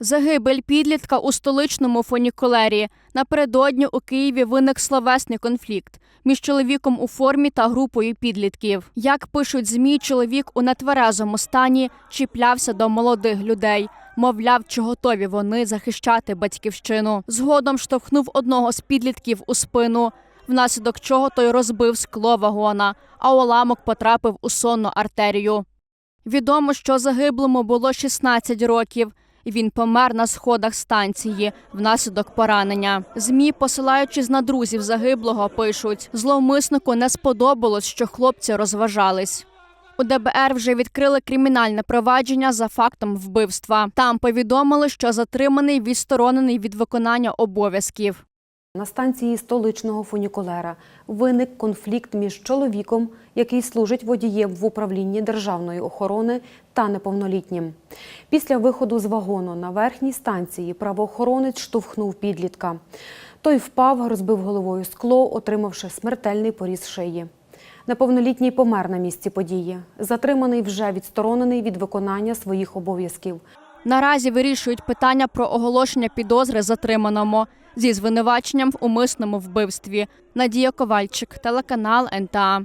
Загибель підлітка у столичному фунікулері. Напередодні у Києві виник словесний конфлікт між чоловіком у формі та групою підлітків. Як пишуть змі, чоловік у нетверезому стані чіплявся до молодих людей. Мовляв, чи готові вони захищати батьківщину. Згодом штовхнув одного з підлітків у спину, внаслідок чого той розбив скло вагона, а уламок потрапив у сонну артерію. Відомо, що загиблому було 16 років. Він помер на сходах станції внаслідок поранення. Змі, посилаючись на друзів загиблого, пишуть: зловмиснику не сподобалось, що хлопці розважались. У ДБР вже відкрили кримінальне провадження за фактом вбивства. Там повідомили, що затриманий відсторонений від виконання обов'язків. На станції столичного фунікулера виник конфлікт між чоловіком, який служить водієм в управлінні державної охорони, та неповнолітнім. Після виходу з вагону на верхній станції правоохоронець штовхнув підлітка. Той впав, розбив головою скло, отримавши смертельний поріз шиї. Неповнолітній помер на місці події. Затриманий вже відсторонений від виконання своїх обов'язків. Наразі вирішують питання про оголошення підозри затриманому зі звинуваченням в умисному вбивстві. Надія Ковальчик, телеканал НТА.